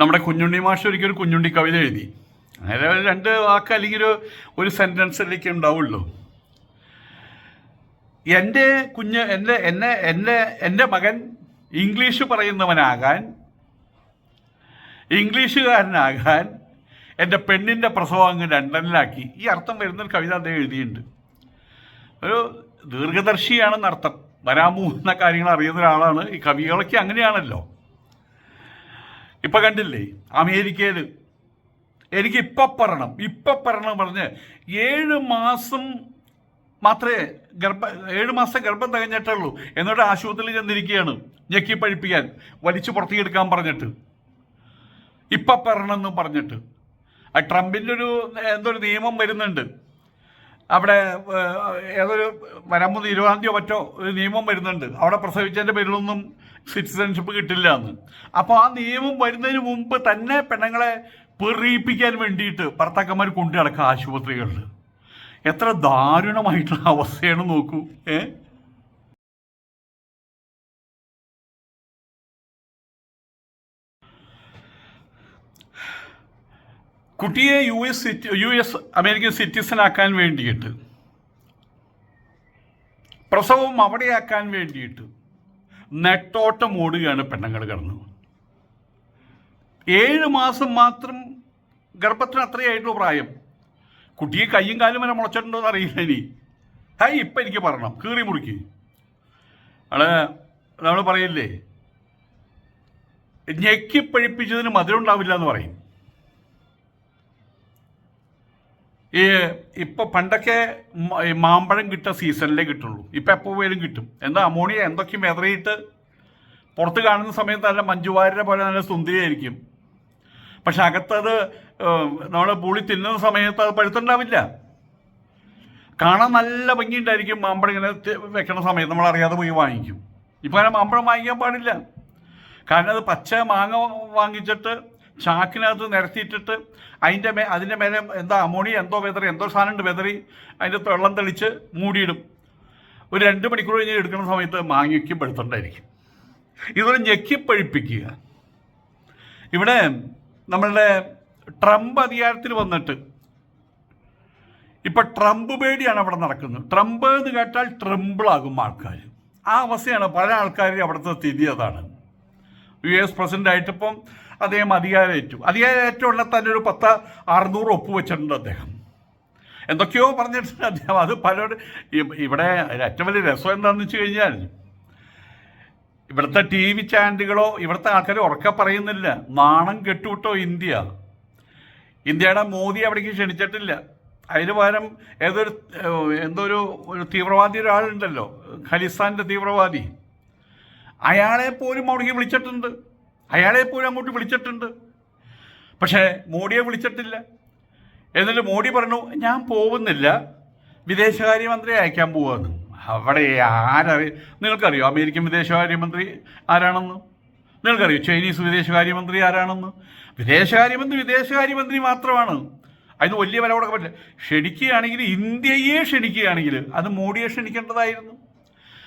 നമ്മുടെ കുഞ്ഞുണ്ണി മാഷ് ഒരിക്കൽ ഒരു കുഞ്ഞുണ്ണി കവിത എഴുതി. ഒരു രണ്ട് വാക്ക് അല്ലെങ്കിൽ ഒരു ഒരു സെന്റൻസിലേക്ക് ഉണ്ടാവുള്ളൂ. എന്റെ കുഞ്ഞ് എന്റെ എന്നെ എന്റെ എന്റെ മകൻ ഇംഗ്ലീഷ് പറയുന്നവനാകാൻ ഇംഗ്ലീഷുകാരനാകാൻ എന്റെ പെണ്ണിന്റെ പ്രസവം അങ്ങ് ലണ്ടനിലാക്കി. ഈ അർത്ഥം വരുന്നൊരു കവിത അദ്ദേഹം എഴുതിയിട്ടുണ്ട്. ഒരു ദീർഘദർശിയാണെന്ന് അർത്ഥം എന്ന കാര്യങ്ങൾ അറിയുന്ന ഒരാളാണ് ഈ കവികളൊക്കെ അങ്ങനെയാണല്ലോ. ഇപ്പൊ കണ്ടില്ലേ? അമേരിക്കയിൽ എനിക്ക് ഇപ്പൊ പറയണം ഇപ്പൊ പറയണം പറഞ്ഞ് ഏഴ് മാസം മാത്രമേ ഗർഭ ഏഴ് മാസം ഗർഭം തികഞ്ഞിട്ടുള്ളൂ. എന്നിട്ട് ആശുപത്രിയിൽ ചെന്നിരിക്കുകയാണ്. ഞെക്കി പഴിപ്പിക്കാൻ വലിച്ചു പുറത്തേക്ക് എടുക്കാൻ പറഞ്ഞിട്ട്. ഇപ്പൊ പറയണമെന്ന് പറഞ്ഞിട്ട്. ആ ട്രംപിന്റെ ഒരു എന്തൊരു നിയമം വരുന്നുണ്ട്. അവിടെ ഏതൊരു വരാൻ പോകുന്ന ഇരുപതാം തീയതി മറ്റോ ഒരു നിയമം വരുന്നുണ്ട്. അവിടെ പ്രസവിച്ചതിന്റെ പേരിലൊന്നും സിറ്റിസൺഷിപ്പ് കിട്ടില്ല എന്ന് അപ്പോൾ ആ നിയമം വരുന്നതിന് മുമ്പ് തന്നെ പെണ്ണുങ്ങളെ പെറിയിപ്പിക്കാൻ വേണ്ടിയിട്ട് ഭർത്താക്കന്മാർ കൊണ്ടു നടക്കുക ആശുപത്രികളിൽ എത്ര ദാരുണമായിട്ടുള്ള അവസ്ഥയാണ് നോക്കൂ. ഏ? കുട്ടിയെ U S city U S American citizen ആക്കാൻ വേണ്ടിയിട്ട് പ്രസവം അവിടെയാക്കാൻ വേണ്ടിയിട്ട് നെട്ടോട്ടം ഓടുകയാണ് പെണ്ണുങ്ങൾ കടന്നു. ഏഴ് മാസം മാത്രം ഗർഭത്തിന് അത്രയായിട്ടുള്ള പ്രായം. കുട്ടിയെ കയ്യും കാലും വരെ മുളച്ചിട്ടുണ്ടോ എന്ന് അറിയില്ല ഇനി. ഹൈ ഇപ്പം എനിക്ക് പറയണം. കീറി മുറുക്കി. അത് നമ്മൾ പറയില്ലേ? ഞെക്കി പഴിപ്പിച്ചതിന് മധുരം ഉണ്ടാവില്ല എന്ന് പറയും. ഈ ഇപ്പൊ പണ്ടൊക്കെ മാമ്പഴം കിട്ടുക സീസണിലേ കിട്ടുള്ളൂ. ഇപ്പൊ എപ്പോൾ പോയാലും കിട്ടും. എന്താ അമോണിയ എന്തൊക്കെ മെതറിയിട്ട് പുറത്ത് കാണുന്ന സമയത്ത് നല്ല മഞ്ജുവാരിനെ പോലെ നല്ല സുന്ദരിയായിരിക്കും. പക്ഷെ അകത്തത് നമ്മൾ പുളി തിന്നുന്ന സമയത്ത് അത് പഴുത്തുണ്ടാവില്ല. കാണാൻ നല്ല ഭംഗിയുണ്ടായിരിക്കും മാമ്പഴം ഇങ്ങനെ വെക്കണ സമയത്ത്. നമ്മൾ അറിയാതെ പോയി വാങ്ങിക്കും. ഇപ്പം അങ്ങനെ മാമ്പഴം വാങ്ങിക്കാൻ പാടില്ല. കാരണം അത് പച്ച മാങ്ങ വാങ്ങിച്ചിട്ട് ചാക്കിനകത്ത് നിരത്തിയിട്ടിട്ട് അതിന്റെ മേ അതിന്റെ മേലെ എന്താ അമോണി എന്തോ വെതറി എന്തോ സാധനം ഉണ്ട് വെതറി അതിന്റെ വെള്ളം തെളിച്ച് മൂടിയിടും. ഒരു രണ്ട് മണിക്കൂർ കഴിഞ്ഞ് എടുക്കുന്ന സമയത്ത് മാങ്ങയ്ക്ക് വെളുത്തുണ്ടായിരിക്കും. ഇതൊരു ഞെക്കി പഴിപ്പിക്കുക ഇവിടെ നമ്മളുടെ ട്രംപ് അധികാരത്തിൽ വന്നിട്ട് ഇപ്പം ട്രംപ് പേടിയാണ് അവിടെ നടക്കുന്നത്. ട്രംപ് എന്ന് കേട്ടാൽ ട്രംപിളാകും ആൾക്കാർ. ആ അവസ്ഥയാണ് പല ആൾക്കാരും അവിടുത്തെ സ്ഥിതി അതാണ്. യു എസ് പ്രസിഡന്റ് ആയിട്ടിപ്പം അദ്ദേഹം അധികാരമേറ്റു അധികാരമേറ്റുള്ള തന്നെ ഒരു പത്ത് അറുന്നൂറ് ഒപ്പ് വെച്ചിട്ടുണ്ട് അദ്ദേഹം. എന്തൊക്കെയോ പറഞ്ഞിട്ടുണ്ട് അദ്ദേഹം. അത് പലരോട് ഇവിടെ ഏറ്റവും വലിയ രസം എന്താണെന്ന് വെച്ച് കഴിഞ്ഞാൽ ഇവിടുത്തെ ടി വി ചാനലുകളോ ഇവിടുത്തെ ആൾക്കാർ ഉറക്കെ പറയുന്നില്ല. നാണം കെട്ടുവിട്ടോ ഇന്ത്യ. ഇന്ത്യയുടെ മോദി അവിടേക്ക് ക്ഷണിച്ചിട്ടില്ല. അതിന് പകരം ഏതൊരു എന്തൊരു എന്തോ ഒരു ഒരു തീവ്രവാദി ഒരാളുണ്ടല്ലോ. ഖലിസ്ഥാന്റെ തീവ്രവാദി. അയാളെ പോലും അവിടേക്ക് വിളിച്ചിട്ടുണ്ട്. അയാളെ പോലും അങ്ങോട്ട് വിളിച്ചിട്ടുണ്ട്. പക്ഷേ മോഡിയെ വിളിച്ചിട്ടില്ല. എന്നിട്ട് മോഡി പറഞ്ഞു ഞാൻ പോകുന്നില്ല. വിദേശകാര്യമന്ത്രി അയക്കാൻ പോവാന്ന്. അവിടെ ആരറി നിങ്ങൾക്കറിയോ അമേരിക്കൻ വിദേശകാര്യമന്ത്രി ആരാണെന്ന്? നിങ്ങൾക്കറിയോ ചൈനീസ് വിദേശകാര്യമന്ത്രി ആരാണെന്ന്? വിദേശകാര്യമന്ത്രി വിദേശകാര്യമന്ത്രി മാത്രമാണ്. അതിന് വലിയ വില കൊടുക്കാൻ പറ്റില്ല. ക്ഷണിക്കുകയാണെങ്കിൽ ഇന്ത്യയെ ക്ഷണിക്കുകയാണെങ്കിൽ അത് മോഡിയെ ക്ഷണിക്കേണ്ടതായിരുന്നു.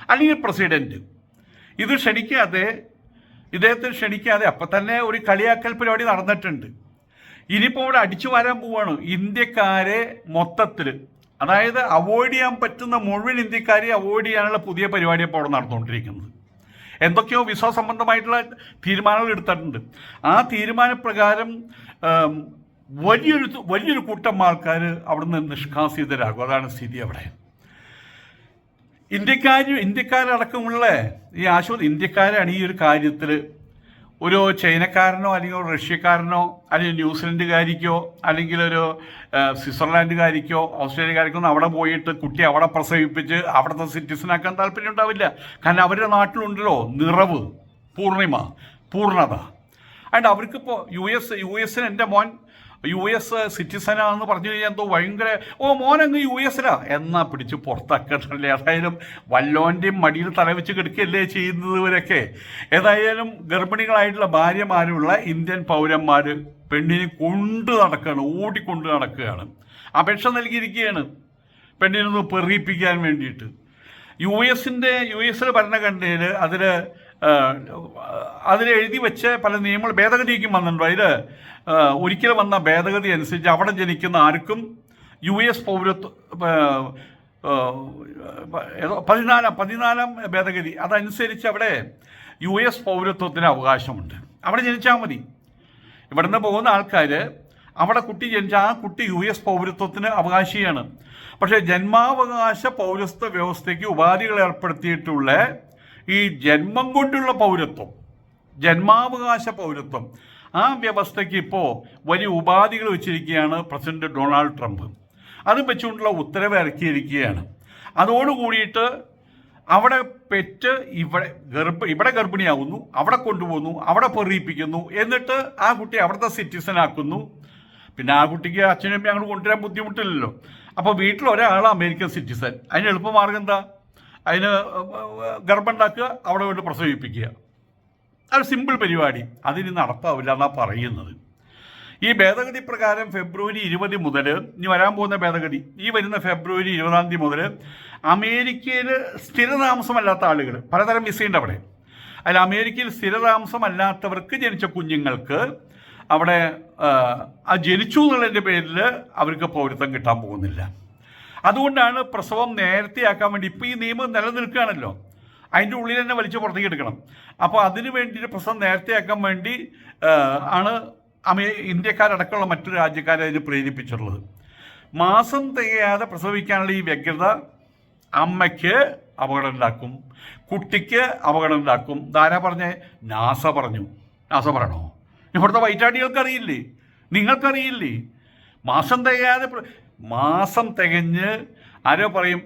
അല്ലെങ്കിൽ പ്രസിഡന്റ്. ഇത് ക്ഷണിക്കാതെ ഇദ്ദേഹത്തെ ക്ഷണിക്കാതെ അപ്പം തന്നെ ഒരു കളിയാക്കൽ പരിപാടി നടന്നിട്ടുണ്ട്. ഇനിയിപ്പോൾ ഇവിടെ അടിച്ചു വരാൻ പോവാണ്. ഇന്ത്യക്കാരെ മൊത്തത്തിൽ അതായത് അവോയ്ഡ് ചെയ്യാൻ പറ്റുന്ന മുഴുവൻ ഇന്ത്യക്കാരെ അവോയ്ഡ് ചെയ്യാനുള്ള പുതിയ പരിപാടി ഇപ്പോൾ അവിടെ നടന്നുകൊണ്ടിരിക്കുന്നത്. എന്തൊക്കെയോ വിസ സംബന്ധമായിട്ടുള്ള തീരുമാനങ്ങൾ എടുത്തിട്ടുണ്ട്. ആ തീരുമാനപ്രകാരം വലിയൊരു വലിയൊരു കൂട്ടം ആൾക്കാർ അവിടുന്ന് നിഷ്കാസിതരാകും. അതാണ് സ്ഥിതി അവിടെ. ഇന്ത്യക്കാർ ഇന്ത്യക്കാരടക്കമുള്ള ഈ ആശുപത്രി ഇന്ത്യക്കാരാണ് ഈ ഒരു കാര്യത്തിൽ ഒരു ചൈനക്കാരനോ അല്ലെങ്കിൽ ഒരു റഷ്യക്കാരനോ അല്ലെങ്കിൽ ന്യൂസിലൻഡുകാരിക്കോ അല്ലെങ്കിൽ ഒരു സ്വിറ്റ്സർലാൻഡുകാരിക്കോ ഓസ്ട്രേലിയക്കാരിക്കോ അവിടെ പോയിട്ട് കുട്ടി അവിടെ പ്രസവിപ്പിച്ച് അവിടുത്തെ സിറ്റിസനാക്കാൻ താല്പര്യം ഉണ്ടാവില്ല. കാരണം അവരുടെ നാട്ടിലുണ്ടല്ലോ നിറവ് പൂർണിമ പൂർണത. അതുകൊണ്ട് അവർക്കിപ്പോൾ യു എസ് യു എസിന് എന്റെ മോൻ യു എസ് സിറ്റിസനാണെന്ന് പറഞ്ഞു കഴിഞ്ഞാൽ എന്തോ ഭയങ്കര ഓ മോനങ്ങ് യു എസിലാ എന്നാ പിടിച്ച് പുറത്താക്കട്ടല്ലേ ഏതായാലും വല്ലോന്റെയും മടിയിൽ തലവെച്ച് കിടക്കുകയല്ലേ ചെയ്യുന്നത് ഇവരൊക്കെ. ഏതായാലും ഗർഭിണികളായിട്ടുള്ള ഭാര്യമാരുള്ള ഇന്ത്യൻ പൗരന്മാർ പെണ്ണിനെ കൊണ്ട് നടക്കുകയാണ് ഓടിക്കൊണ്ട് നടക്കുകയാണ്. അപേക്ഷ നൽകിയിരിക്കുകയാണ് പെണ്ണിനൊന്ന് പെറിയിപ്പിക്കാൻ വേണ്ടിയിട്ട്. യു എസിന്റെ യു എസിലെ ഭരണഘടനയിൽ അതിൽ അതിൽ എഴുതി വെച്ച് പല നിയമങ്ങൾ ഭേദഗതിക്കും വന്നിട്ടുണ്ട്. അതിൽ ഒരിക്കലും വന്ന ഭേദഗതി അനുസരിച്ച് അവിടെ ജനിക്കുന്ന ആർക്കും യു എസ് പൗരത്വ പതിനാലാം പതിനാലാം ഭേദഗതി അതനുസരിച്ച് അവിടെ യു എസ് പൗരത്വത്തിന് അവകാശമുണ്ട്. അവിടെ ജനിച്ചാൽ മതി. ഇവിടുന്ന് പോകുന്ന ആൾക്കാർ അവിടെ കുട്ടി ജനിച്ച ആ കുട്ടി യു എസ് പൗരത്വത്തിന് അവകാശിയാണ്. പക്ഷേ ജന്മാവകാശ പൗരത്വ വ്യവസ്ഥയ്ക്ക് ഉപാധികൾ ഏർപ്പെടുത്തിയിട്ടുള്ള ഈ ജന്മം കൊണ്ടുള്ള പൗരത്വം ജന്മാവകാശ പൗരത്വം ആ വ്യവസ്ഥയ്ക്ക് ഇപ്പോൾ വലിയ ഉപാധികൾ വെച്ചിരിക്കുകയാണ് പ്രസിഡന്റ് ഡൊണാൾഡ് ട്രംപ്. അത് വെച്ചുകൊണ്ടുള്ള ഉത്തരവ് ഇറക്കിയിരിക്കുകയാണ്. അതോടുകൂടിയിട്ട് അവിടെ പെറ്റ് ഇവിടെ ഗർഭ ഇവിടെ ഗർഭിണിയാവുന്നു അവിടെ കൊണ്ടുപോകുന്നു അവിടെ പെറിയിപ്പിക്കുന്നു എന്നിട്ട് ആ കുട്ടി അവിടുത്തെ സിറ്റിസൺ ആക്കുന്നു. പിന്നെ ആ കുട്ടിക്ക് അച്ഛനും അമ്മയും അങ്ങോട്ട് കൊണ്ടുവരാൻ ബുദ്ധിമുട്ടില്ലല്ലോ. അപ്പോൾ വീട്ടിൽ ഒരാൾ അമേരിക്കൻ സിറ്റിസൺ അതിന് എളുപ്പമാർഗം എന്താ? അതിന് ഗർഭം ഉണ്ടാക്കുക അവിടെ കൊണ്ട് പ്രസവിപ്പിക്കുക. അത് സിമ്പിൾ പരിപാടി. അതിന് നടപ്പാവില്ല എന്നാണ് പറയുന്നത്. ഈ ഭേദഗതി പ്രകാരം ഫെബ്രുവരി ഇരുപത് മുതൽ ഇനി വരാൻ പോകുന്ന ഭേദഗതി ഈ വരുന്ന ഫെബ്രുവരി ഇരുപതാം തീയതി മുതൽ അമേരിക്കയിൽ സ്ഥിരതാമസമല്ലാത്ത ആളുകൾ പലതരം വിസയുണ്ട് അവിടെ. അതിൽ അമേരിക്കയിൽ സ്ഥിരതാമസമല്ലാത്തവർക്ക് ജനിച്ച കുഞ്ഞുങ്ങൾക്ക് അവിടെ ആ ജനിച്ചു എന്നുള്ളതിന്റെ പേരിൽ അവർക്ക് പൗരത്വം കിട്ടാൻ പോകുന്നില്ല. അതുകൊണ്ടാണ് പ്രസവം നേരത്തെയാക്കാൻ വേണ്ടി ഇപ്പോൾ ഈ നിയമം നിലനിൽക്കുകയാണല്ലോ. അതിന്റെ ഉള്ളിൽ തന്നെ വലിച്ചു പുറത്തേക്ക് എടുക്കണം. അപ്പോൾ അതിനു വേണ്ടിയിട്ട് പ്രസവം നേരത്തെയാക്കാൻ വേണ്ടി ആണ് അമേ ഇന്ത്യക്കാരടക്കമുള്ള മറ്റു രാജ്യക്കാരെ അതിന് പ്രേരിപ്പിച്ചിട്ടുള്ളത്. മാസം തികയാതെ പ്രസവിക്കാനുള്ള ഈ വ്യഗ്രത അമ്മയ്ക്ക് അപകടം ഉണ്ടാക്കും കുട്ടിക്ക് അപകടം ഉണ്ടാക്കും ധാരാ പറഞ്ഞേ? നാസ പറഞ്ഞു. നാസ പറയണോ? ഇവിടുത്തെ വൈറ്റാടികൾക്ക് അറിയില്ലേ നിങ്ങൾക്കറിയില്ലേ? മാസം തികയാതെ മാസം തികഞ്ഞ് ആരോ പറയും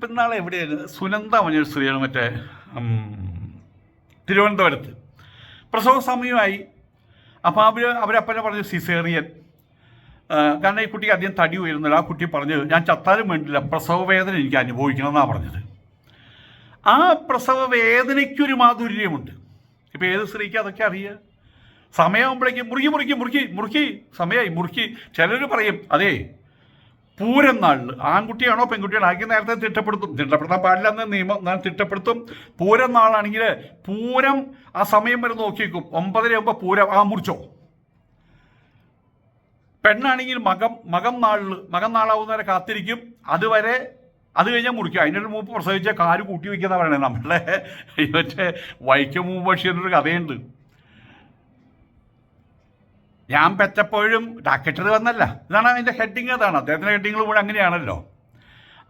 പിന്നാളെ എവിടെയായിരുന്നു? സുനന്ദ മഞ്ഞ സ്ത്രീയാണ് മറ്റേ തിരുവനന്തപുരത്ത്. പ്രസവ സമയമായി. അപ്പോൾ അവർ അവരപ്പനെ പറഞ്ഞു സിസേറിയൻ. കാരണം ഈ കുട്ടിക്ക് അധികം തടി ഉയരുന്നില്ല. ആ കുട്ടി പറഞ്ഞത് ഞാൻ ചത്താലും വേണ്ടില്ല പ്രസവ വേദന എനിക്ക് അനുഭവിക്കണം എന്നാണ് പറഞ്ഞത്. ആ പ്രസവ വേദനയ്ക്കൊരു മാധുര്യമുണ്ട്. ഇപ്പോൾ ഏത് സ്ത്രീക്ക് അതൊക്കെ അറിയുക സമയമാകുമ്പോഴേക്കും മുറുക്കി മുറുക്കി മുറുക്കി മുറുക്കി സമയമായി മുറുക്കി. ചിലർ പറയും അതെ പൂരം നാളിൽ ആൺകുട്ടിയാണോ പെൺകുട്ടിയാണോ? ആക്കി നേരത്തെ തിട്ടപ്പെടുത്തും. തിട്ടപ്പെടുത്താൻ പാടില്ല എന്ന് നിയമം ഞാൻ തിട്ടപ്പെടുത്തും. പൂരം നാളാണെങ്കിൽ പൂരം ആ സമയം വരെ നോക്കിയേക്കും. ഒമ്പതര ആകുമ്പോൾ പൂരം ആ മുറിച്ചോ? പെണ്ണാണെങ്കിൽ മകം മകം നാളിൽ മകം നാളാവുന്നവരെ കാത്തിരിക്കും. അതുവരെ അത് കഴിഞ്ഞാൽ മുറിക്കും. അതിനൊരു മൂപ്പ് പ്രസവിച്ച കാൽ കൂട്ടി വയ്ക്കുന്ന പറയണേ നമ്മളെ. മറ്റേ വൈക്കം മുമ്പ് എന്നൊരു കഥയുണ്ട്. ഞാൻ പെറ്റപ്പോഴും ഡാക്കറ്റർ വന്നല്ല. ഇതാണ് അതിന്റെ ഹെഡിങ് അതാണ്. അദ്ദേഹത്തിന്റെ ഹെഡിങ്ങൾ കൂടെ അങ്ങനെയാണല്ലോ.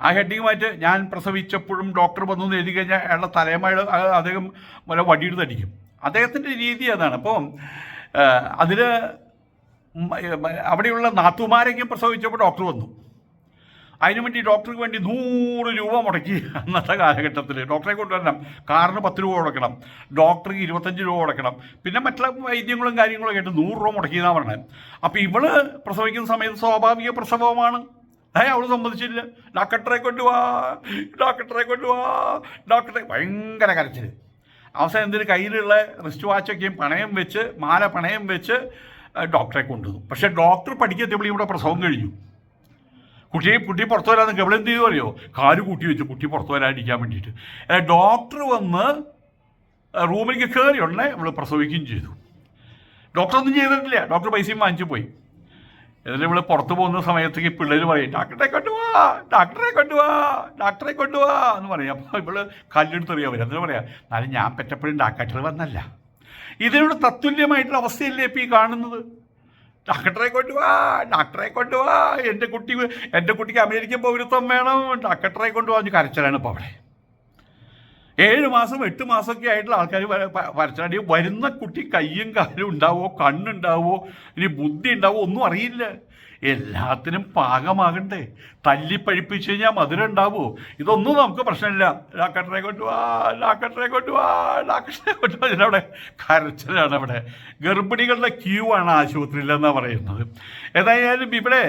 ആ ഹെഡിങ്ങുമായിട്ട് ഞാൻ പ്രസവിച്ചപ്പോഴും ഡോക്ടർ വന്നു എന്ന് എഴുതി കഴിഞ്ഞാൽ അയാളുടെ തലയമ്മയുടെ അദ്ദേഹം വല്ല വടിയെടുത്ത് അടിക്കും. അദ്ദേഹത്തിന്റെ രീതി അതാണ്. അപ്പം അതിൽ അവിടെയുള്ള നാത്തുമാരെങ്കിലും പ്രസവിച്ചപ്പോൾ ഡോക്ടർ വന്നു. അതിനു വേണ്ടി ഡോക്ടർക്ക് വേണ്ടി നൂറ് രൂപ മുടക്കി അന്നത്തെ കാലഘട്ടത്തിൽ ഡോക്ടറെ കൊണ്ടുവരണം കാറിന് പത്ത് രൂപ കൊടുക്കണം ഡോക്ടർക്ക് ഇരുപത്തഞ്ച് രൂപ കൊടുക്കണം പിന്നെ മറ്റുള്ള വൈദ്യങ്ങളും കാര്യങ്ങളും ആയിട്ട് നൂറ് രൂപ മുടക്കിയെന്നാണ് പറഞ്ഞത്. അപ്പോൾ ഇവൾ പ്രസവിക്കുന്ന സമയത്ത് സ്വാഭാവിക പ്രസവമാണ്. ഏ അവൾ സമ്മതിച്ചില്ല. ഡോക്ടറെ കൊണ്ടുവാ ഡോക്ടറെ കൊണ്ടുവാ ഡോക്ടറെ ഭയങ്കര കരച്ചിൽ അവസാനം എന്തിന് കയ്യിലുള്ള റിസ്റ്റ് വാച്ചൊക്കെയും പണയം വെച്ച് മാല പണയം വെച്ച് ഡോക്ടറെ കൊണ്ടുവന്നു. പക്ഷേ ഡോക്ടർ പഠിക്കത്തിയപ്പോൾ ഇവിടെ പ്രസവം കഴിഞ്ഞു. കുട്ടിയെ കുട്ടി പുറത്തു വരാൻ നിൽക്കുക എന്ത് ചെയ്തു അറിയോ? കാൽ കൂട്ടി വെച്ചു കുട്ടി പുറത്തു വരാതിരിക്കാൻ വേണ്ടിയിട്ട്. ഡോക്ടർ വന്ന് റൂമിലേക്ക് കയറി ഉടനെ ഇവൾ പ്രസവിക്കുകയും ചെയ്തു. ഡോക്ടർ ഒന്നും ചെയ്തിട്ടില്ല. ഡോക്ടർ പൈസയും വാങ്ങിച്ചു പോയി. എന്നിട്ട് ഇവിടെ പുറത്തു പോകുന്ന സമയത്തേക്ക് പിള്ളേർ പറയും ഡോക്ടറെ കൊണ്ടുപോവാ ഡോക്ടറെ കൊണ്ടുപോവാ ഡോക്ടറെ കൊണ്ടുപോവാ എന്ന് പറയും. അപ്പോൾ ഇവൾ കല്ലെടുത്തെറിയാൻ വരും എന്നിട്ട് പറയാം എന്നാലും ഞാൻ പെറ്റപ്പോഴും ഡാക്ടർ വന്നല്ല. ഇതിനോട് തത്തുല്യമായിട്ടുള്ള അവസ്ഥയല്ലേ ഇപ്പം ഈ കാണുന്നത്? ഡോക്ടറെ കൊണ്ടുവാ ഡാക്ടറെ കൊണ്ടുവാ. എന്റെ കുട്ടി എന്റെ കുട്ടിക്ക് അമേരിക്കൻ പൗരത്വം വേണം. ഡോക്ടറെ കൊണ്ടുപോകാൻ കരച്ചിലാണ് ഇപ്പോൾ അവിടെ. ഏഴ് മാസം എട്ട് മാസമൊക്കെ ആയിട്ടുള്ള ആൾക്കാർ വരച്ചാടി വരുന്ന കുട്ടി കയ്യും കാലും ഉണ്ടാവോ കണ്ണുണ്ടാവോ ഇനി ബുദ്ധി ഉണ്ടാവോ ഒന്നും അറിയില്ല. എല്ലാത്തിനും പാകമാകണ്ടേ തല്ലി പഴിപ്പിച്ച് കഴിഞ്ഞാൽ മധുരം ഉണ്ടാവുമോ ഇതൊന്നും നമുക്ക് പ്രശ്നമില്ല. ലാക്കട്ടറെ കൊണ്ടുവാ ലാക്കട്ടറെ കൊണ്ടുവാ ലാക്കട്ടറെ കൊണ്ടുവാ ഇതിനവിടെ കരച്ചിലാണ് അവിടെ. ഗർഭിണികളുടെ ക്യൂ ആണ് ആശുപത്രിയിലെന്നാണ് പറയുന്നത്. ഏതായാലും ഇവിടെ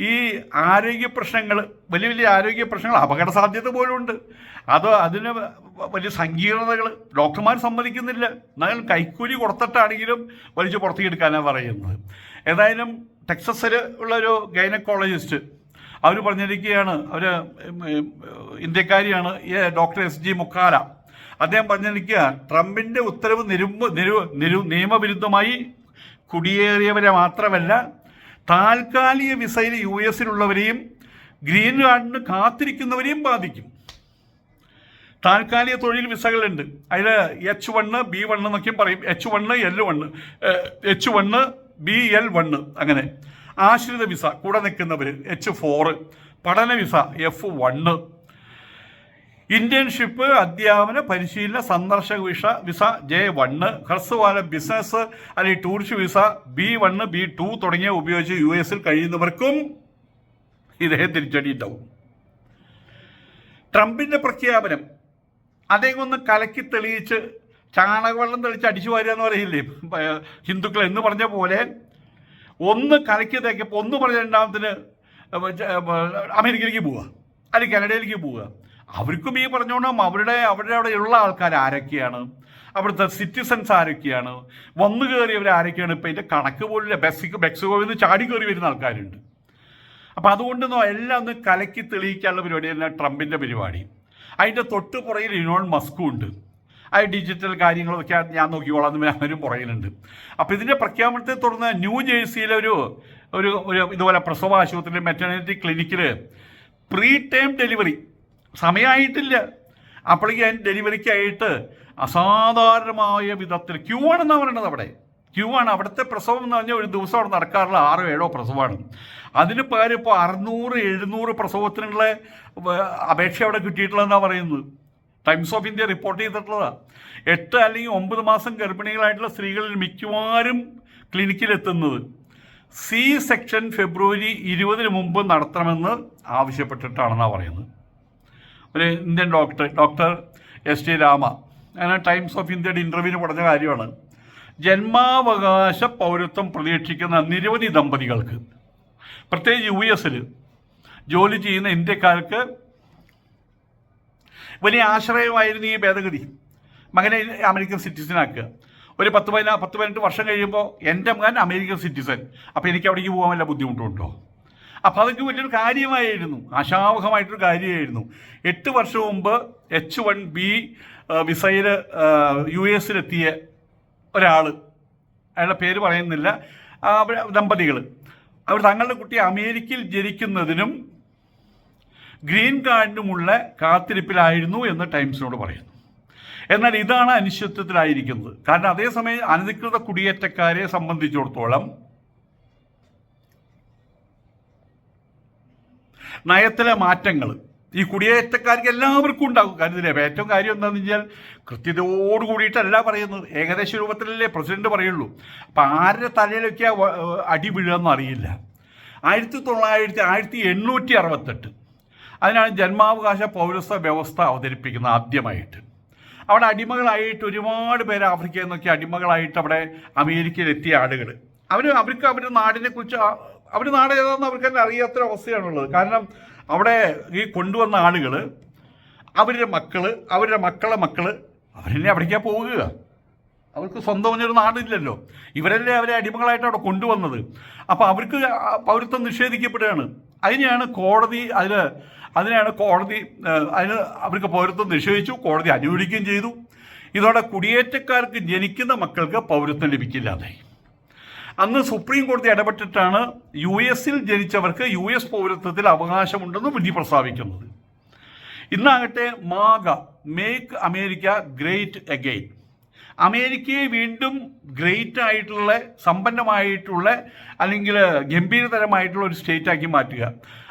ഈ ആരോഗ്യ പ്രശ്നങ്ങൾ വലിയ വലിയ ആരോഗ്യ പ്രശ്നങ്ങൾ അപകട സാധ്യത പോലും ഉണ്ട് അത് അതിന് വലിയ സങ്കീർണതകൾ ഡോക്ടർമാർ സമ്മതിക്കുന്നില്ല. എന്നാലും കൈക്കൂലി കൊടുത്തിട്ടാണെങ്കിലും വലിച്ചു പുറത്തേക്ക് എടുക്കാനാണ് പറയുന്നത്. ഏതായാലും ടെക്സസിൽ ഉള്ള ഒരു ഗൈനക്കോളജിസ്റ്റ് അവർ പറഞ്ഞിരിക്കുകയാണ് അവർ ഇന്ത്യക്കാരിയാണ് ഈ ഡോക്ടർ എസ് ജി മുക്കാല. അദ്ദേഹം പറഞ്ഞിരിക്കുക ട്രംപിന്റെ ഉത്തരവ് നിരുമ്പ് നിരു നിരു നിയമവിരുദ്ധമായി കുടിയേറിയവരെ മാത്രമല്ല താൽക്കാലിക വിസയിൽ യു എസിലുള്ളവരെയും ഗ്രീൻ കാർഡിന് കാത്തിരിക്കുന്നവരെയും ബാധിക്കും. താൽക്കാലിക തൊഴിൽ വിസകളുണ്ട്. അതിൽ എച്ച് വണ്ണ് ബി വണ്ണ് എന്നൊക്കെയും പറയും. H one L one H one B L one അങ്ങനെ. ആശ്രിത വിസ കൂടെ നിൽക്കുന്നവർ എച്ച് ഫോറ് പഠന വിസ എഫ് വണ്ണ് ഇന്റേൺഷിപ്പ് അധ്യാപന പരിശീലന സന്ദർശക വിസ വിസ ജെ വണ്ണ് ഹ്രസ്വകാല ബിസിനസ് അല്ലെങ്കിൽ tourist visa B one B two തുടങ്ങിയ ഉപയോഗിച്ച് യു എസിൽ കഴിയുന്നവർക്കും ഇതേ തിരിച്ചടി ഉണ്ടാവും ട്രംപിന്റെ പ്രഖ്യാപനം അദ്ദേഹം ഒന്ന് കലക്കി തെളിയിച്ച് ചാണകവെള്ളം തെളിച്ച് അടിച്ചു വാരുക എന്ന് പറയില്ലേ? ഹിന്ദുക്കൾ എന്ന് പറഞ്ഞ പോലെ ഒന്ന് കലക്കി തേക്കപ്പോൾ ഒന്ന് പറഞ്ഞ രണ്ടാമത്തിന് അമേരിക്കയിലേക്ക് പോവുക. അല്ലെങ്കിൽ കാനഡയിലേക്ക് പോവുക. അവർക്കും ഈ പറഞ്ഞോണം അവരുടെ അവരുടെ അവിടെ ഉള്ള ആൾക്കാർ ആരൊക്കെയാണ്? അവിടുത്തെ സിറ്റിസൺസ് ആരൊക്കെയാണ്? വന്നു കയറിയവർ ആരൊക്കെയാണ്? ഇപ്പം ഇതിന്റെ കണക്ക് പോലുള്ള മെക്സിക്കോ മെക്സിക്കോയിൽ നിന്ന് ചാടി കയറി വരുന്ന ആൾക്കാരുണ്ട്. അപ്പം അതുകൊണ്ടൊന്നും എല്ലാം ഒന്ന് കലക്കി തെളിയിക്കാനുള്ള പരിപാടിയല്ല ട്രംപിന്റെ പരിപാടി. അതിന്റെ തൊട്ട് പുറകിൽ ഇനോൺ മസ്കും ഉണ്ട്. ആ ഡിജിറ്റൽ കാര്യങ്ങളൊക്കെ ഞാൻ നോക്കിക്കോളാം എന്ന് അവരും പുറകിലുണ്ട്. അപ്പോൾ ഇതിന്റെ പ്രഖ്യാപനത്തെ തുടർന്ന് ന്യൂ ജേഴ്സിയിലെ ഒരു ഒരു ഒരു ഇതുപോലെ പ്രസവ ആശുപത്രി മെറ്റേണിറ്റി ക്ലിനിക്കിൽ പ്രീ ടൈം ഡെലിവറി സമയമായിട്ടില്ല അപ്പോഴേക്കും അതിന് ഡെലിവറിക്കായിട്ട് അസാധാരണമായ വിധത്തിൽ ക്യൂ ആണെന്നാണ് പറയുന്നത് അവിടെ. ക്യൂ ആണ്. അവിടുത്തെ പ്രസവം എന്ന് പറഞ്ഞാൽ ഒരു ദിവസം അവിടെ നടക്കാറുള്ള ആറോ ഏഴോ പ്രസവമാണ്. അതിന് പകരം ഇപ്പോൾ അറുന്നൂറ് എഴുന്നൂറ് പ്രസവത്തിനുള്ള അപേക്ഷ അവിടെ കിട്ടിയിട്ടുള്ളതെന്നാണ് പറയുന്നത്. ടൈംസ് ഓഫ് ഇന്ത്യ റിപ്പോർട്ട് ചെയ്തിട്ടുള്ളതാണ് എട്ട് അല്ലെങ്കിൽ ഒമ്പത് മാസം ഗർഭിണികളായിട്ടുള്ള സ്ത്രീകളിൽ മിക്കവാറും ക്ലിനിക്കിലെത്തുന്നത് സി സെക്ഷൻ ഫെബ്രുവരി ഇരുപതിന് മുമ്പ് നടത്തണമെന്ന് ആവശ്യപ്പെട്ടിട്ടാണെന്നാണ് പറയുന്നത്. ഒരു Indian doctor doctor S T Rama അങ്ങനെ ടൈംസ് ഓഫ് ഇന്ത്യയുടെ ഇന്റർവ്യൂവിന് പറഞ്ഞ കാര്യമാണ്. ജന്മാവകാശ പൗരത്വം പ്രതീക്ഷിക്കുന്ന നിരവധി ദമ്പതികൾക്ക് പ്രത്യേകിച്ച് യു എസിൽ ജോലി ചെയ്യുന്ന ഇന്ത്യക്കാർക്ക് വലിയ ആശ്രയമായിരുന്നു ഈ ഭേദഗതി. മകനെ അമേരിക്കൻ സിറ്റിസനാക്കുക. ഒരു പത്ത് പതിനാ പത്ത് പതിനെട്ട് വർഷം കഴിയുമ്പോൾ എന്റെ മകൻ അമേരിക്കൻ സിറ്റിസൺ അപ്പോൾ എനിക്ക് അവിടേക്ക് പോകാൻ വല്ല ബുദ്ധിമുട്ടുണ്ടോ? അപ്പോൾ അതൊക്കെ വലിയൊരു കാര്യമായിരുന്നു. ആശാവഹമായിട്ടൊരു കാര്യമായിരുന്നു. എട്ട് വർഷം മുമ്പ് എച്ച് വൺ ബി വിസയിൽ യു എസിലെത്തിയ ഒരാൾ അയാളുടെ പേര് പറയുന്നില്ല. ദമ്പതികൾ അവർ തങ്ങളുടെ കുട്ടി അമേരിക്കയിൽ ജനിക്കുന്നതിനും ഗ്രീൻ കാർഡിനുമുള്ള കാത്തിരിപ്പിലായിരുന്നു എന്ന് ടൈംസിനോട് പറയുന്നു. എന്നാൽ ഇതാണ് അനിശ്ചിത്വത്തിലായിരിക്കുന്നത് കാരണം അതേസമയം അനധികൃത കുടിയേറ്റക്കാരെ സംബന്ധിച്ചിടത്തോളം നയത്തിലെ മാറ്റങ്ങൾ ഈ കുടിയേറ്റക്കാർക്ക് എല്ലാവർക്കും ഉണ്ടാകും. കാരണം ഇതിലെ ഏറ്റവും കാര്യം എന്താണെന്ന് വെച്ചാൽ കൃത്യതയോട് കൂടിയിട്ടല്ല പറയുന്നത്. ഏകദേശ രൂപത്തിലല്ലേ പ്രസിഡന്റ് പറയുള്ളൂ. അപ്പം ആരുടെ തലയിലൊക്കെ അടി വീഴുക അറിയില്ല. ആയിരത്തി തൊള്ളായിരത്തി ആയിരത്തി എണ്ണൂറ്റി അറുപത്തെട്ട് അതിനാണ് ജന്മാവകാശ പൗരസ്വ വ്യവസ്ഥ അവതരിപ്പിക്കുന്നത് ആദ്യമായിട്ട്. അവിടെ അടിമകളായിട്ട് ഒരുപാട് പേര് ആഫ്രിക്കയിൽ നിന്നൊക്കെ അടിമകളായിട്ട് അവിടെ അമേരിക്കയിൽ എത്തിയ ആളുകൾ അവർ അവർക്ക് അവരുടെ നാടിനെ കുറിച്ച് അവർ നാട് ഏതാണെന്ന് അവർക്ക് തന്നെ അറിയാത്തൊരവസ്ഥയാണുള്ളത് കാരണം അവിടെ ഈ കൊണ്ടുവന്ന ആളുകൾ അവരുടെ മക്കൾ അവരുടെ മക്കളെ മക്കൾ അവരെന്നെ അവിടേക്കാ പോകുക അവർക്ക് സ്വന്തം ഒരു നാടില്ലല്ലോ. ഇവരല്ലേ അവരെ അടിമകളായിട്ട് അവിടെ കൊണ്ടുവന്നത്. അപ്പോൾ അവർക്ക് പൗരത്വം നിഷേധിക്കപ്പെടുകയാണ്. അതിനെയാണ് കോടതി അതിൽ അതിനെയാണ് കോടതി അതിന് അവർക്ക് പൗരത്വം നിഷേധിച്ചു കോടതി അനുവദിക്കുകയും ചെയ്തു. ഇതോടെ കുടിയേറ്റക്കാർക്ക് ജനിക്കുന്ന മക്കൾക്ക് പൗരത്വം ലഭിക്കില്ലാതായി അന്ന് സുപ്രീം കോടതി ഇടപെട്ടിട്ടാണ് യു എസിൽ ജനിച്ചവർക്ക് യു എസ് പൗരത്വത്തിൽ അവകാശമുണ്ടെന്ന് വിധി പ്രസ്താവിക്കുന്നത്. ഇന്നാകട്ടെ MAGA make America great again അമേരിക്കയെ വീണ്ടും ഗ്രേറ്റ് ആയിട്ടുള്ള സമ്പന്നമായിട്ടുള്ള അല്ലെങ്കിൽ ഗംഭീരതരമായിട്ടുള്ള ഒരു സ്റ്റേറ്റാക്കി മാറ്റുക.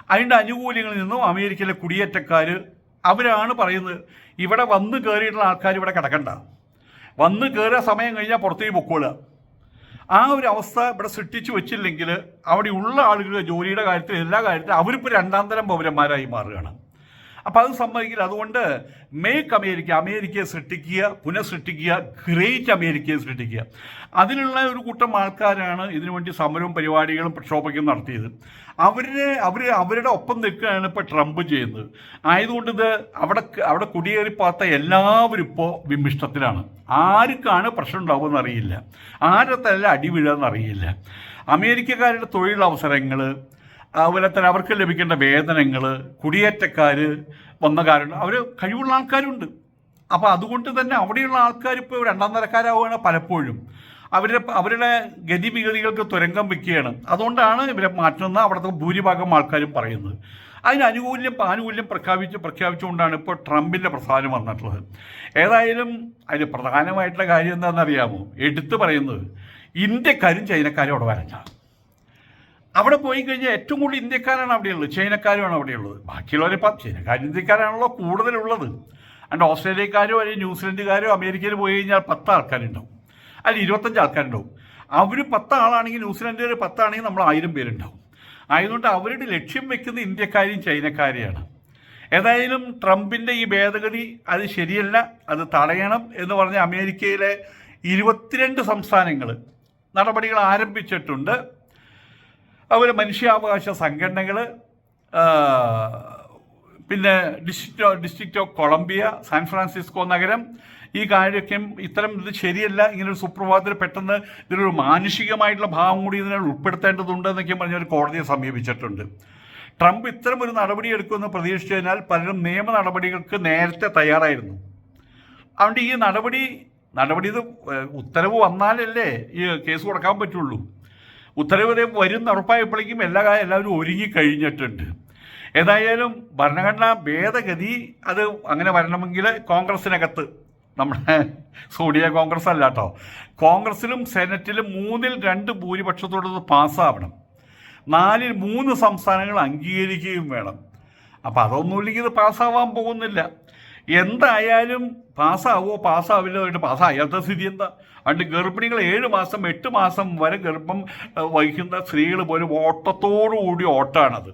അതിന്റെ ആനുകൂല്യങ്ങളിൽ നിന്നും അമേരിക്കയിലെ കുടിയേറ്റക്കാർ അവരാണ് പറയുന്നത് ഇവിടെ വന്ന് കയറിയിട്ടുള്ള ആൾക്കാർ ഇവിടെ കിടക്കണ്ട. വന്ന് കയറിയ സമയം കഴിഞ്ഞാൽ പുറത്തേക്ക് പൊക്കോളുക. ആ ഒരു അവസ്ഥ ഇവിടെ സൃഷ്ടിച്ചു വെച്ചില്ലെങ്കിൽ അവിടെയുള്ള ആളുകൾ ജോലിയുടെ കാര്യത്തിൽ എല്ലാ കാര്യത്തിലും അവരിപ്പോൾ രണ്ടാം തരം പൗരന്മാരായി മാറുകയാണ്. അപ്പോൾ അത് സമ്മതിക്കില്ല. അതുകൊണ്ട് മേക്ക് അമേരിക്ക അമേരിക്കയെ സൃഷ്ടിക്കുക പുനഃസൃഷ്ടിക്കുക ഗ്രേറ്റ് അമേരിക്കയെ സൃഷ്ടിക്കുക. അതിനുള്ള ഒരു കൂട്ടം ആൾക്കാരാണ് ഇതിനുവേണ്ടി സമരവും പരിപാടികളും പ്രക്ഷോഭങ്ങളും നടത്തിയത്. അവരെ അവർ അവരുടെ ഒപ്പം നിൽക്കുകയാണ് ഇപ്പോൾ ട്രംപ് ചെയ്യുന്നത്. ആയതുകൊണ്ട് ഇത് അവിടെ അവിടെ കുടിയേറി എല്ലാവരും ഇപ്പോൾ വിമിഷ്ടത്തിലാണ് ആർക്കാണ് പ്രശ്നം ഉണ്ടാവുമെന്ന് അറിയില്ല. ആരുടെ തല അടി വീഴുകയെന്ന് അറിയില്ല. അമേരിക്കക്കാരുടെ തൊഴിലവസരങ്ങൾ അതുപോലെ തന്നെ അവർക്ക് ലഭിക്കേണ്ട വേതനങ്ങൾ കുടിയേറ്റക്കാർ വന്ന കാരണം അവർ കഴിവുള്ള ആൾക്കാരുണ്ട്. അപ്പോൾ അതുകൊണ്ട് തന്നെ അവിടെയുള്ള ആൾക്കാർ ഇപ്പോൾ രണ്ടാം തരക്കാരാവുകയാണ് പലപ്പോഴും. അവരുടെ അവരുടെ ഗതിവിഗതികൾക്ക് തുരങ്കം വെക്കുകയാണ് അതുകൊണ്ടാണ് ഇവരെ മാറ്റുന്ന അവിടുത്തെ ഭൂരിഭാഗം ആൾക്കാരും പറയുന്നത്. അതിന് അനുകൂല്യം ആനുകൂല്യം പ്രഖ്യാപിച്ച് പ്രഖ്യാപിച്ചുകൊണ്ടാണ് ഇപ്പോൾ ട്രംപിന്റെ പ്രസ്ഥാനം വന്നിട്ടുള്ളത്. ഏതായാലും അതിന് പ്രധാനമായിട്ടുള്ള കാര്യം എന്താണെന്നറിയാമോ? എടുത്തു പറയുന്നത് ഇന്ത്യക്കാരും ചൈനക്കാരും അവിടെ വരണ്ട അവിടെ പോയി കഴിഞ്ഞാൽ ഏറ്റവും കൂടുതൽ ഇന്ത്യക്കാരാണ് അവിടെയുള്ളത്. ചൈനക്കാരുമാണ് അവിടെയുള്ളത്. ബാക്കിയുള്ളവരിപ്പം ചൈനക്കാർ ഇന്ത്യക്കാരാണല്ലോ കൂടുതലുള്ളത്. അണ്ട് ഓസ്ട്രേലിയക്കാരോ അല്ലെങ്കിൽ ന്യൂസിലൻഡുകാരോ അമേരിക്കയിൽ പോയി കഴിഞ്ഞാൽ പത്ത് ആൾക്കാരുണ്ടാവും. അതിൽ ഇരുപത്തഞ്ച് ആൾക്കാരുണ്ടാവും. അവർ പത്ത് ആളാണെങ്കിൽ ന്യൂസിലൻഡുകാർ പത്താണെങ്കിൽ നമ്മൾ ആയിരം പേരുണ്ടാവും. ആയതുകൊണ്ട് അവരുടെ ലക്ഷ്യം വെക്കുന്ന ഇന്ത്യക്കാരെയും ചൈനക്കാരെയാണ്. ഏതായാലും ട്രംപിന്റെ ഈ ഭേദഗതി അത് ശരിയല്ല അത് തടയണം എന്ന് പറഞ്ഞ് അമേരിക്കയിലെ ഇരുപത്തിരണ്ട് സംസ്ഥാനങ്ങൾ നടപടികൾ ആരംഭിച്ചിട്ടുണ്ട്. അതുപോലെ മനുഷ്യാവകാശ സംഘടനകൾ പിന്നെ district district of Columbia San Francisco നഗരം. ഈ കാര്യമൊക്കെ ഇത്തരം ഇത് ശരിയല്ല. ഇങ്ങനെ ഒരു സുപ്രഭാതത്തിൽ പെട്ടെന്ന് ഇതിനൊരു മാനുഷികമായിട്ടുള്ള ഭാവം കൂടി ഇതിനെ ഉൾപ്പെടുത്തേണ്ടതുണ്ട് എന്നൊക്കെ പറഞ്ഞ ഒരു കോടതിയെ സമീപിച്ചിട്ടുണ്ട്. ട്രംപ് ഇത്തരം ഒരു നടപടി എടുക്കുമെന്ന് പ്രതീക്ഷിച്ചതിനാൽ പലരും നിയമ നടപടികൾക്ക് നേരത്തെ തയ്യാറായിരുന്നു. അതുകൊണ്ട് ഈ നടപടി നടപടി ഇത് ഉത്തരവ് വന്നാലല്ലേ ഈ കേസ് കൊടുക്കാൻ പറ്റുള്ളൂ. ഉത്തരവ് വരുന്ന വരും ഉറപ്പായപ്പോഴേക്കും എല്ലാ എല്ലാവരും ഒരുങ്ങി കഴിഞ്ഞിട്ടുണ്ട് ഏതായാലും ഭരണഘടനാ ഭേദഗതി അത് അങ്ങനെ വരണമെങ്കിൽ കോൺഗ്രസിനകത്ത് നമ്മുടെ സോണിയ കോൺഗ്രസ് അല്ല കേട്ടോ. കോൺഗ്രസിലും സെനറ്റിലും മൂന്നിൽ രണ്ട് ഭൂരിപക്ഷത്തോടത് പാസ്സാവണം. നാലിൽ മൂന്ന് സംസ്ഥാനങ്ങൾ അംഗീകരിക്കുകയും വേണം. അപ്പം അതൊന്നുമില്ലെങ്കിൽ ഇത് പാസ്സാവാൻ പോകുന്നില്ല. എന്തായാലും പാസ്സാവോ പാസ്സാവില്ല എന്നിട്ട് പാസ്സായാത്ത സ്ഥിതി എന്താ? അണ്ട് ഗർഭിണികൾ ഏഴ് മാസം എട്ട് മാസം വരെ ഗർഭം വഹിക്കുന്ന സ്ത്രീകൾ പോലും ഓട്ടത്തോടു കൂടി ഓട്ടാണത്.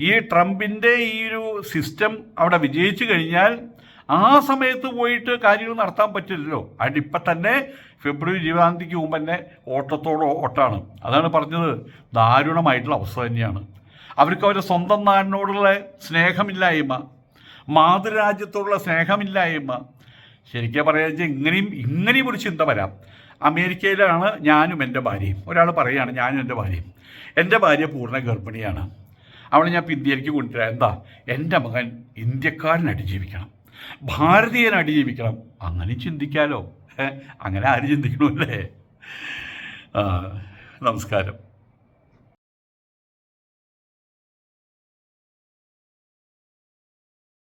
ഈ ട്രംപിന്റെ ഈ ഒരു സിസ്റ്റം അവിടെ വിജയിച്ചു കഴിഞ്ഞാൽ ആ സമയത്ത് പോയിട്ട് കാര്യങ്ങൾ നടത്താൻ പറ്റില്ലല്ലോ. അതിന്റെ ഇപ്പം തന്നെ ഫെബ്രുവരി ഇരുപതാം തീയതിക്ക് മുമ്പ് തന്നെ ഓട്ടത്തോട് ഓട്ടാണ്. അതാണ് പറഞ്ഞത്. ദാരുണമായിട്ടുള്ള അവസ്ഥ തന്നെയാണ്. അവർക്ക് അവരുടെ സ്വന്തം നാടിനോടുള്ള സ്നേഹമില്ലായ്മ മാതൃരാജ്യത്തോടുള്ള സ്നേഹമില്ലായ്മ ശരിക്കും പറയുക ഇങ്ങനെയും ഇങ്ങനെയും ഒരു ചിന്ത വരാം. അമേരിക്കയിലാണ് ഞാനും എന്റെ ഭാര്യയും. ഒരാൾ പറയുകയാണ് ഞാനും എന്റെ ഭാര്യയും. എന്റെ ഭാര്യ പൂർണ ഗർഭിണിയാണ്. അവളെ ഞാൻ ഇന്ത്യയിലേക്ക് കൊണ്ടുവരാം. എന്താ? എന്റെ മകൻ ഇന്ത്യക്കാരനായിട്ട് ജീവിക്കണം. ഭാരതീയനായിട്ട് ജീവിക്കണം. അങ്ങനെ ചിന്തിക്കാലോ. അങ്ങനെ ആര് ചിന്തിക്കണമല്ലേ നമസ്കാരം.